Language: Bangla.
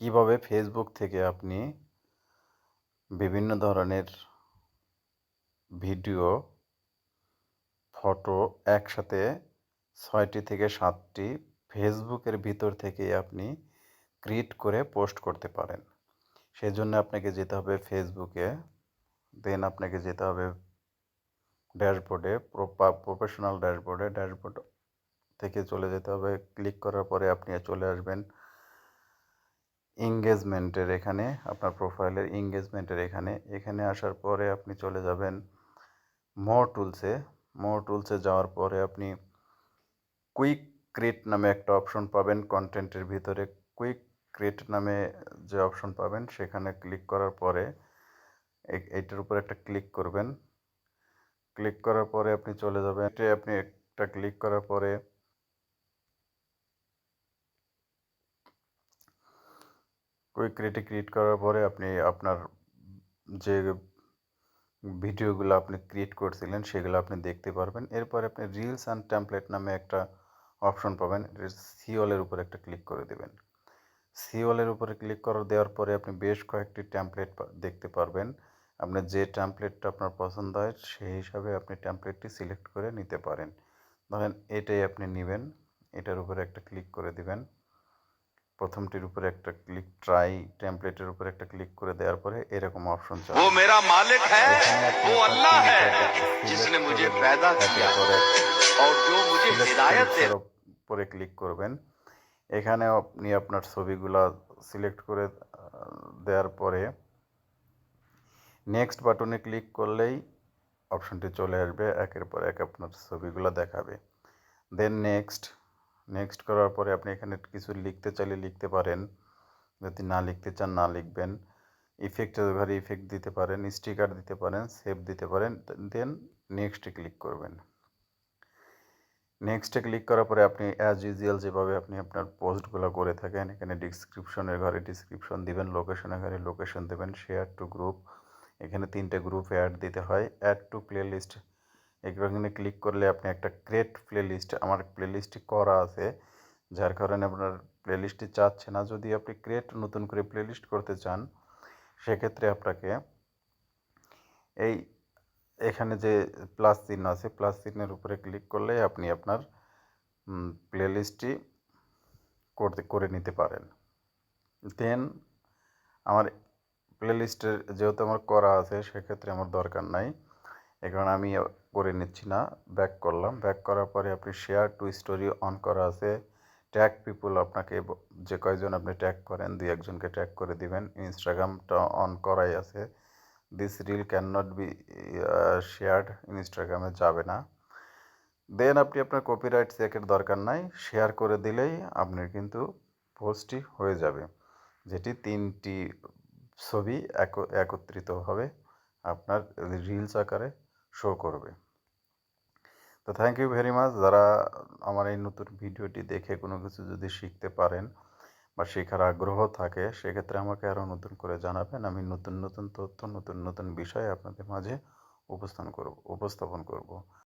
কীভাবে ফেসবুক থেকে আপনি বিভিন্ন ধরনের ভিডিও ফটো একসাথে ছয়টি থেকে সাতটি ফেসবুকের ভিতর থেকে আপনি ক্রিয়েট করে পোস্ট করতে পারেন। সেজন্য আপনাকে যেতে হবে ফেসবুকে দেন আপনাকে যেতে হবে ড্যাশবোর্ডে প্রফেশনাল ড্যাশবোর্ডে ড্যাশবোর্ড থেকে চলে যেতে হবে। ক্লিক করার পরে আপনি চলে আসবেন। এঙ্গেজমেন্টের এখানে, আপনার প্রোফাইলের এঙ্গেজমেন্টের এখানে এখানে আসার পরে আপনি চলে যাবেন মোর টুলসে মোর টুলসে যাওয়ার পরে আপনি কুইক ক্রিয়েট নামে একটা অপশন পাবেন কন্টেন্টের ভিতরে। কুইক ক্রিয়েট নামে যে অপশন পাবেন, সেখানে ক্লিক করার পরে এইটার উপর একটা ক্লিক করবেন। ক্লিক করার পরে আপনি চলে যাবেন। আপনি একটা ক্লিক করার পরে কুইক ক্রিয়েটে ক্রিয়েট করার পরে আপনি আপনার যে ভিডিওগুলো আপনি ক্রিয়েট করছিলেন, সেগুলো আপনি দেখতে পারবেন। এরপরে আপনি রিলস অ্যান্ড ট্যাম্পলেট নামে একটা অপশন পাবেন। সিওলের উপর একটা ক্লিক করে দেবেন। সিওলের উপরে ক্লিক করে দেওয়ার পরে আপনি বেশ কয়েকটি ট্যাম্পলেট দেখতে পারবেন। আপনার যে ট্যাম্পলেটটা আপনার পছন্দ হয়, সেই হিসাবে আপনি ট্যাম্পলেটটি সিলেক্ট করে নিতে পারেন। ধরেন এটাই আপনি নেবেন। এটার উপরে একটা ক্লিক করে দিবেন। প্রথমটির উপরে একটা ক্লিক ট্রাই টেমপ্লেটের উপরে একটা ক্লিক করে দেওয়ার পরে এরকম অপশন চাই वो मेरा मालिक है वो अल्लाह है जिसने मुझे पैदा किया और जो मुझे हिदायत दे পরে ক্লিক করবেন এখানে আপনি আপনার ছবিগুলো সিলেক্ট করে দেওয়ার পরে নেক্সট বাটনে ক্লিক করলেই অপশনটি চলে আসবে একের পর এক আপনার ছবিগুলো দেখাবে দেন নেক্সট নেক্সট করার পরে আপনি এখানে কিছু লিখতে চাইলে লিখতে পারেন। যদি না লিখতে চান, না লিখবেন। ইফেক্টের ঘরে ইফেক্ট দিতে পারেন স্টিকার দিতে পারেন সেভ দিতে পারেন দেন নেক্সটে ক্লিক করবেন। নেক্সটে ক্লিক করার পরে আপনি অ্যাজ ইউজুয়াল যেভাবে আপনি আপনার পোস্টগুলো করে থাকেন, এখানে ডিসক্রিপশনের ঘরে ডিসক্রিপশন দিবেন লোকেশনের ঘরে লোকেশন দেবেন শেয়ার টু গ্রুপ এখানে তিনটে গ্রুপ অ্যাড দিতে হয়। অ্যাড টু প্লে লিস্ট এখানে ক্লিক করলে আপনি একটা ক্রিয়েট প্লেলিস্ট আমার প্লেলিস্টটি করা আছে, যার কারণে আপনার প্লেলিস্টটি চাচ্ছে না। যদি আপনি ক্রিয়েট নতুন করে প্লেলিস্ট করতে চান, সেক্ষেত্রে আপনাকে এই এখানে যে প্লাস চিহ্ন আছে প্লাস চিহ্নের উপরে ক্লিক করলে আপনি আপনার প্লেলিস্টটি করতে, করে নিতে পারেন। দেন আমার প্লেলিস্টের যেহেতু আমার করা আছে, সেক্ষেত্রে আমার দরকার নাই। এখন আমি করে নিচ্ছি না ব্যাক করলাম। ব্যাক করার পরে আপনি শেয়ার টু স্টোরি অন করা আছে। ট্যাগ পিপুল আপনাকে যে কয়জন আপনি ট্যাগ করেন, দুই একজনকে ট্যাগ করে দিবেন। ইনস্টাগ্রামটা অন করাই আছে। This reel can not be shared ইনস্টাগ্রামে যাবে না। দেন আপনি আপনার কপিরাইট চেকের দরকার নাই। শেয়ার করে দিলেই আপনার কিন্তু পোস্টটি হয়ে যাবে। যেটি তিনটি ছবি একত্রিত হবে আপনার রিলস আকারে। শো করবে। তো থ্যাংক ইউ ভেরি মাচ যারা আমার এই নতুন ভিডিওটি দেখে কোনো কিছু যদি শিখতে পারেন বা শেখার আগ্রহ থাকে, সেক্ষেত্রে আমাকে আরও নতুন করে জানাবেন। আমি নতুন নতুন তথ্য, নতুন নতুন বিষয় আপনাদের মাঝে উপস্থান করব, উপস্থাপন করব।